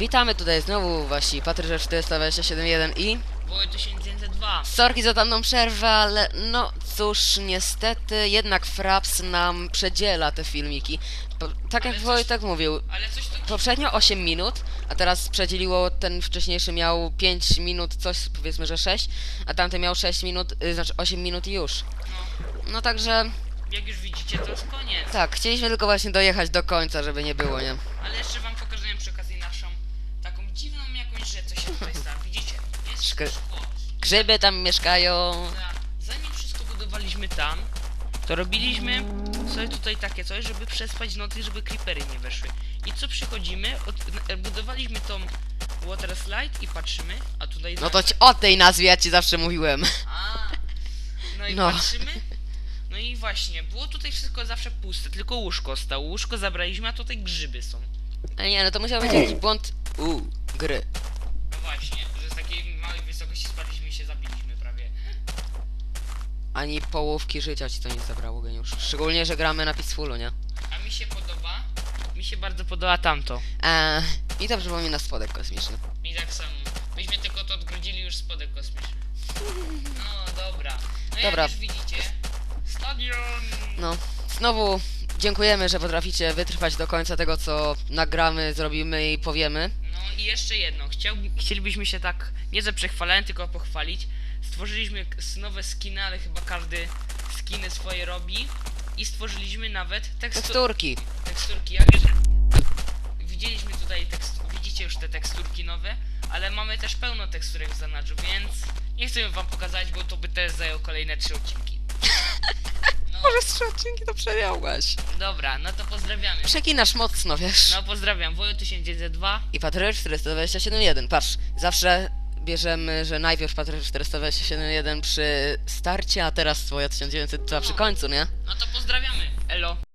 Witamy tutaj znowu wasi Patryże 427.1 i Było 1902. sorki za tamtą przerwę, ale no cóż, niestety jednak Fraps nam przedziela te filmiki. Po, tak jak Ale coś- Wojtek mówił, Ale coś tu... poprzednio 8 minut, a teraz przedzieliło, ten wcześniejszy miał 5 minut, coś powiedzmy, że 6, a tamten miał 6 minut, y, znaczy 8 minut i już. No, No także, jak już widzicie, to jest koniec. tak, chcieliśmy tylko właśnie dojechać do końca, żeby nie było, nie? Ale jeszcze wam co się tutaj stało. Widzicie? Jest szkło. Grzyby tam mieszkają. Za- Zanim wszystko budowaliśmy tam, to robiliśmy sobie tutaj takie coś, żeby przespać noc i żeby creepery nie weszły. I co przychodzimy, od, budowaliśmy tą water slide i patrzymy, a tutaj... No to ci, o tej nazwie ja ci zawsze mówiłem. A, no i No. patrzymy. No i właśnie, było tutaj wszystko zawsze puste, tylko łóżko stało. Łóżko zabraliśmy, a tutaj grzyby są. Ale nie, no to musiał być jakiś błąd u gry. I się zabiliśmy prawie. Ani połówki życia ci to nie zabrało, geniusz. Szczególnie, że gramy na Peacefulu, nie? A mi się podoba, mi się bardzo podoba tamto. Eee, I to przypomina spodek kosmiczny. Mi tak samo. Myśmy tylko to odgrodzili już spodek kosmiczny. No dobra. No Dobra. jak już widzicie, stadion! No, znowu dziękujemy, że potraficie wytrwać do końca tego, co nagramy, zrobimy i powiemy. No i jeszcze jedno. Chciał, chcielibyśmy się tak nie ze przechwalałem, tylko pochwalić. Stworzyliśmy s- nowe skiny, ale chyba każdy skiny swoje robi. I stworzyliśmy nawet tekstu Teksturki. teksturki. Jak już widzieliśmy tutaj tekst, widzicie już te teksturki nowe, ale mamy też pełno teksturek w zanadrzu, więc nie chcemy wam pokazać, bo to by też zajęło kolejne trzy odcinki. No, Może trzy odcinki to przejąłeś. dobra, no to pozdrawiamy. Przekinasz mocno, wiesz? No pozdrawiam, Wojo 1902. I Patryk 427.1. Patrz, zawsze bierzemy, że najpierw Patryk 427.1 przy starcie, a teraz twoja 1902 przy końcu, nie? No to pozdrawiamy. Elo.